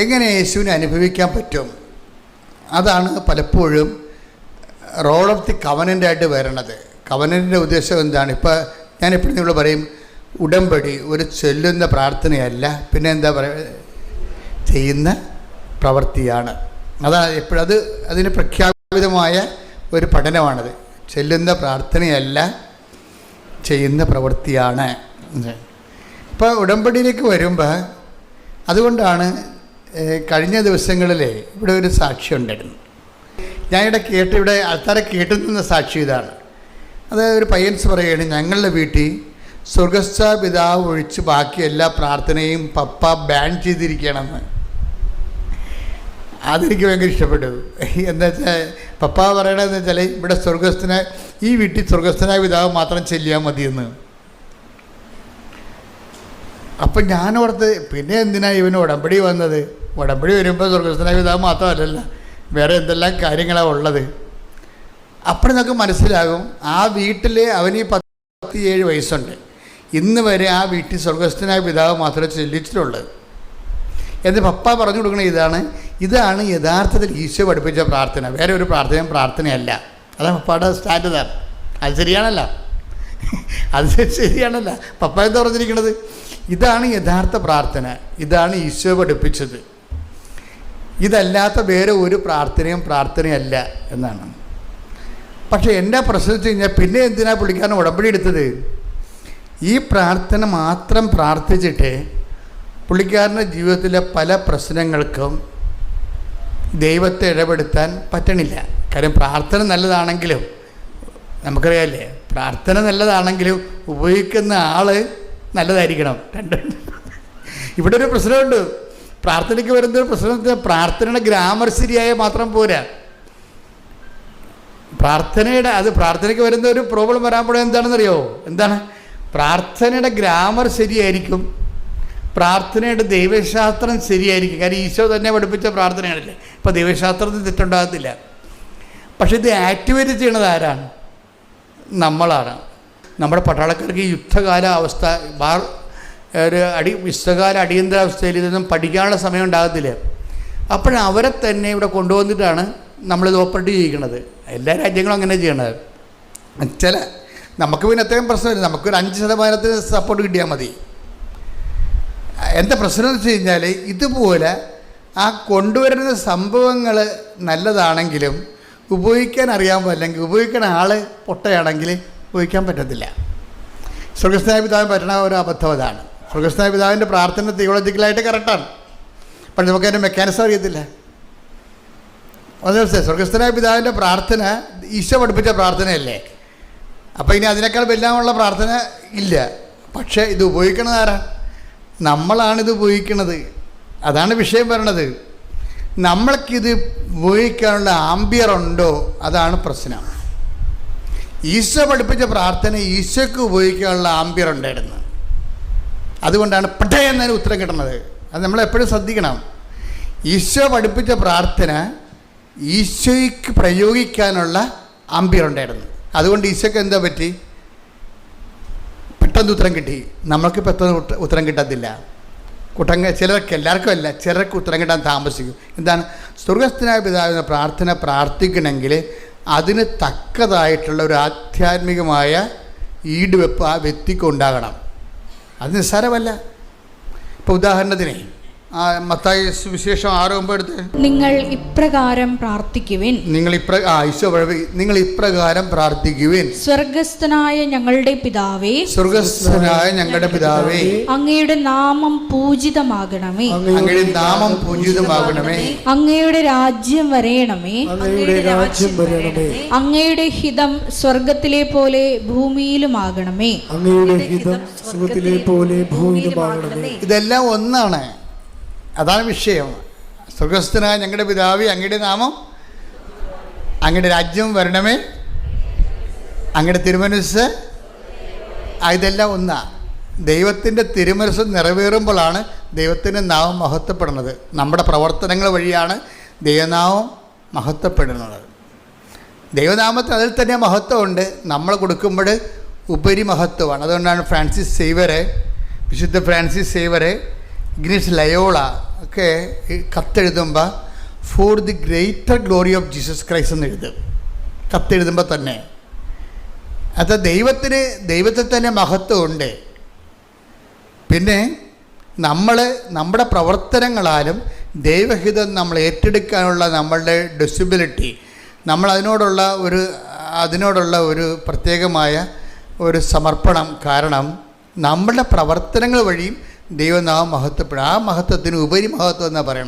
എങ്ങനെ യേശുവിനെ അനുഭവിക്കാൻ പറ്റും? അതാണ് പലപ്പോഴും റോൾ ഓഫ് ദി കവനന്റായിട്ട് വരണത്. കവനന്റെ ഉദ്ദേശം എന്താണ്? ഇപ്പോൾ ഞാൻ എപ്പോഴും നിങ്ങൾ പറയും ഉടമ്പടി ഒരു ചൊല്ലുന്ന പ്രാർത്ഥനയല്ല പിന്നെ എന്താ പറയുക ചെയ്യുന്ന പ്രവൃത്തിയാണ്. അതാണ് എപ്പോഴത് അത് അതിന് പ്രഖ്യാപിതമായ ഒരു പഠനമാണത്. ചെല്ലുന്ന പ്രാർത്ഥനയല്ല ചെയ്യുന്ന പ്രവൃത്തിയാണ്. ഇപ്പോൾ ഉടമ്പടിയിലേക്ക് വരുമ്പോൾ അതുകൊണ്ടാണ് കഴിഞ്ഞ ദിവസങ്ങളിൽ ഇവിടെ ഒരു സാക്ഷി ഉണ്ടായിരുന്നു. ഞാൻ ഇവിടെ കേട്ട് ഇവിടെ ആൾക്കാരെ കേട്ടു നിന്ന സാക്ഷി ഇതാണ്. അത് ഒരു പയ്യൻസ് പറയുകയാണ് ഞങ്ങളുടെ വീട്ടിൽ സ്വർഗസ്ഥ പിതാവ് ഒഴിച്ച് ബാക്കി എല്ലാ പ്രാർത്ഥനയും പപ്പ ബാൻ ചെയ്തിരിക്കണമെന്ന് അതെനിക്ക് ഭയങ്കര ഇഷ്ടപ്പെട്ടു. എന്താ വെച്ചാൽ പപ്പ പറയണതെന്ന് വെച്ചാൽ ഇവിടെ സ്വർഗസ്ഥന ഈ വീട്ടിൽ സ്വർഗസ്ഥനായ പിതാവ് മാത്രം ചെല്ലിയാൽ മതിയെന്ന്. അപ്പം ഞാനോർത്ത് പിന്നെ എന്തിനാണ് ഇവന് ഉടമ്പടി വന്നത്? ഉടമ്പടി വരുമ്പോൾ സ്വർഗസ്ഥനായ പിതാവ് മാത്രമല്ലല്ല വേറെ എന്തെല്ലാം കാര്യങ്ങളാണ് ഉള്ളത്? അപ്പോൾ നമുക്ക് മനസ്സിലാകും ആ വീട്ടിൽ അവന് പത്ത് ഏഴ് വയസ്സുണ്ട്. ഇന്ന് വരെ ആ വീട്ടിൽ സ്വർഗസ്ഥനായ പിതാവ് മാത്രമേ ചെല്ലിച്ചിട്ടുള്ളത് എന്ന് പപ്പ പറഞ്ഞു കൊടുക്കണ ഇതാണ് ഇതാണ് യഥാർത്ഥത്തിൽ ഈശോ പഠിപ്പിച്ച പ്രാർത്ഥന. വേറെ ഒരു പ്രാർത്ഥനയും പ്രാർത്ഥനയല്ല. അതാണ് പപ്പയുടെ സ്റ്റാൻഡതാണ് അത് ശരിയാണല്ല. അത് ശരിയാണല്ല. പപ്പ എന്താ പറഞ്ഞിരിക്കുന്നത് ഇതാണ് യഥാർത്ഥ പ്രാർത്ഥന. ഇതാണ് ഈശോ പഠിപ്പിച്ചത്. ഇതല്ലാത്ത വേറെ ഒരു പ്രാർത്ഥനയും പ്രാർത്ഥനയല്ല എന്നാണ്. പക്ഷേ എന്നെ പ്രശ്നം കഴിഞ്ഞാൽ പിന്നെ എന്തിനാ പുള്ളിക്കാരൻ ഉടമ്പടി എടുത്തത്? ഈ പ്രാർത്ഥന മാത്രം പ്രാർത്ഥിച്ചിട്ട് പുള്ളിക്കാരന്റെ ജീവിതത്തിലെ പല പ്രശ്നങ്ങൾക്കും ദൈവത്തെ ഇടപെടുത്താൻ പറ്റണില്ല. കാര്യം പ്രാർത്ഥന നല്ലതാണെങ്കിലും നമുക്കറിയാമല്ലേ പ്രാർത്ഥന നല്ലതാണെങ്കിലും ഉപയോഗിക്കുന്ന ആൾ നല്ലതായിരിക്കണം. രണ്ട്. ഇവിടെ ഒരു പ്രശ്നമുണ്ട്. പ്രാർത്ഥനയ്ക്ക് വരുന്ന ഒരു പ്രശ്നം എന്ന് പ്രാർത്ഥനയുടെ ഗ്രാമർ ശരിയായ മാത്രം പോരാ. പ്രാർത്ഥനയുടെ അത് പ്രാർത്ഥനയ്ക്ക് വരുന്ന ഒരു പ്രോബ്ലം വരാൻ എന്താണെന്നറിയോ? എന്താണ്? പ്രാർത്ഥനയുടെ ഗ്രാമർ ശരിയായിരിക്കും. പ്രാർത്ഥനയുടെ ദൈവശാസ്ത്രം ശരിയായിരിക്കും. കാര്യം ഈശോ തന്നെ പഠിപ്പിച്ച പ്രാർത്ഥനയാണല്ലേ. ഇപ്പോൾ ദൈവശാസ്ത്രത്തിൽ തെറ്റുണ്ടാകത്തില്ല. പക്ഷെ ഇത് ആക്ടിവേറ്റ് ചെയ്യണത് ആരാണ്? നമ്മളാണ്. നമ്മുടെ പട്ടാളക്കാർക്ക് യുദ്ധകാല അവസ്ഥ ഒരു അടി വിശ്വകാല അടിയന്തരാവസ്ഥയിൽ ഇതൊന്നും പഠിക്കാനുള്ള സമയം ഉണ്ടാകത്തില്ല. അപ്പോഴവരെ തന്നെ ഇവിടെ കൊണ്ടുവന്നിട്ടാണ് നമ്മളിത് ഓപ്പറേറ്റ് ചെയ്യിക്കുന്നത്. എല്ലാ രാജ്യങ്ങളും അങ്ങനെ ചെയ്യണത്. ചില നമുക്ക് പിന്നെ അത്രയും പ്രശ്നമില്ല. നമുക്കൊരു അഞ്ച് ശതമാനത്തിന് സപ്പോർട്ട് കിട്ടിയാൽ മതി. എന്താ പ്രശ്നം എന്ന് വെച്ച് കഴിഞ്ഞാൽ ഇതുപോലെ ആ കൊണ്ടുവരുന്ന സംഭവങ്ങൾ നല്ലതാണെങ്കിലും ഉപയോഗിക്കാൻ അറിയാൻ അല്ലെങ്കിൽ ഉപയോഗിക്കുന്ന ആൾ പൊട്ടയാണെങ്കിൽ ഉപയോഗിക്കാൻ പറ്റത്തില്ല. സ്വർഗസ്നായ പിതാവ് പറ്റണ ഒരു അബദ്ധം അതാണ്. സ്വർഗസ്നായ പിതാവിന്റെ പ്രാർത്ഥന തിയോളജിക്കലായിട്ട് കറക്റ്റാണ്. പക്ഷെ നമുക്ക് അതിന്റെ മെക്കാനിസം അറിയത്തില്ല. ഒന്ന് സ്വർഗസ്ഥനായ പിതാവിന്റെ പ്രാർത്ഥന ഈശോ പഠിപ്പിച്ച പ്രാർത്ഥനയല്ലേ? അപ്പോൾ ഇനി അതിനേക്കാൾ വല്ലാമുള്ള പ്രാർത്ഥന ഇല്ല. പക്ഷേ ഇത് ഉപയോഗിക്കണത് ആരാ? നമ്മളാണിത് ഉപയോഗിക്കണത്. അതാണ് വിഷയം പറയണത്. നമ്മൾക്കിത് ഉപയോഗിക്കാനുള്ള ആംബിയർ ഉണ്ടോ? അതാണ് പ്രശ്നം. ഈശോ പഠിപ്പിച്ച പ്രാർത്ഥന ഈശോയ്ക്ക് ഉപയോഗിക്കാനുള്ള ആംബിയർ ഉണ്ടായിരുന്നു. അതുകൊണ്ടാണ് പട്ടേ എന്നതിന് ഉത്തരം കിട്ടുന്നത്. അത് നമ്മൾ എപ്പോഴും ശ്രദ്ധിക്കണം. ഈശോ പഠിപ്പിച്ച പ്രാർത്ഥന ഈശോയ്ക്ക് പ്രയോഗിക്കാനുള്ള ആംബിയർ ഉണ്ടായിരുന്നു. അതുകൊണ്ട് ഈശോയ്ക്ക് എന്താ പറ്റി? പെട്ടെന്ന് ഉത്തരം കിട്ടി. നമ്മൾക്ക് പെട്ടെന്ന് ഉത്തരം കിട്ടത്തില്ല. കുട്ടങ്ങ ചിലർക്ക് എല്ലാവർക്കും അല്ല ചിലർക്ക് ഉത്തരം കിട്ടാൻ താമസിക്കും. എന്താണ്? സ്വർഗസ്ഥനായ പിതാവിനെ പ്രാർത്ഥന പ്രാർത്ഥിക്കണമെങ്കിൽ അതിന് തക്കതായിട്ടുള്ള ഒരു ആധ്യാത്മികമായ ഈടുവെപ്പ് ആ വ്യക്തിക്ക് ഉണ്ടാകണം. അത് നിസ്സാരമല്ല. ഇപ്പോൾ ഉദാഹരണത്തിന് മത്തായി സുവിശേഷം ആറ് ഒമ്പത് എടുത്ത്. നിങ്ങൾ ഇപ്രകാരം പ്രാർത്ഥിക്കുവിൻ. നിങ്ങൾ നിങ്ങൾ ഇപ്രകാരം പ്രാർത്ഥിക്കുവിൻ. സ്വർഗസ്ഥനായ ഞങ്ങളുടെ പിതാവേ സ്വർഗസ്ഥനായ ഞങ്ങളുടെ പിതാവേ അങ്ങയുടെ നാമം പൂജിതമാകണമേ. അങ്ങയുടെ നാമം പൂജിതമാകണമേ. അങ്ങയുടെ രാജ്യം വരയണമേ. അങ്ങയുടെ രാജ്യം വരയണമേ. അങ്ങയുടെ ഹിതം സ്വർഗത്തിലെ പോലെ ഭൂമിയിലുമാകണമേ. അങ്ങയുടെ ഹിതം സ്വർഗത്തിലെ പോലെ ഭൂമിയിലുമാകണമേ. ഇതെല്ലാം ഒന്നാണ്. അതാണ് വിഷയം. സ്വർഗസ്ഥനായ ഞങ്ങളുടെ പിതാവ് അങ്ങയുടെ നാമം അങ്ങയുടെ രാജ്യം വരണമേ അങ്ങയുടെ തിരുമനസ്. ഇതെല്ലാം ഒന്നാ. ദൈവത്തിന്റെ തിരുമനസ് നിറവേറുമ്പോഴാണ് ദൈവത്തിന്റെ നാമം മഹത്വപ്പെടുന്നത്. നമ്മുടെ പ്രവർത്തനങ്ങൾ വഴിയാണ് ദൈവനാമം മഹത്വപ്പെടുന്നത്. ദൈവനാമത്തിന് അതിൽ തന്നെ മഹത്വമുണ്ട്. നമ്മൾ കൊടുക്കുമ്പോൾ ഉപരി മഹത്വമാണ്. അതുകൊണ്ടാണ് ഫ്രാൻസിസ് സേവറെ വിശുദ്ധ ഫ്രാൻസിസ് സേവറെ ഇഗ്നീസ് ലയോള ഒക്കെ കത്തെഴുതുമ്പോൾ for the greater glory of Jesus Christ എന്ന് എഴുതും. കത്തെഴുതുമ്പോൾ തന്നെ. അത് ദൈവത്തിന് ദൈവത്തിൽ തന്നെ മഹത്വമുണ്ട് പിന്നെ നമ്മൾ നമ്മുടെ പ്രവർത്തനങ്ങളാലും ദൈവഹിതം നമ്മൾ ഏറ്റെടുക്കാനുള്ള നമ്മളുടെ ഡെസിബിലിറ്റി നമ്മൾ അതിനോടുള്ള ഒരു അതിനോടുള്ള ഒരു പ്രത്യേകമായ ഒരു സമർപ്പണം കാരണം നമ്മളുടെ പ്രവർത്തനങ്ങൾ വഴിയും ദൈവനാമം മഹത്വപ്പെടും. ആ മഹത്വത്തിന് ഉപരി മഹത്വം എന്നാണ് പറയണം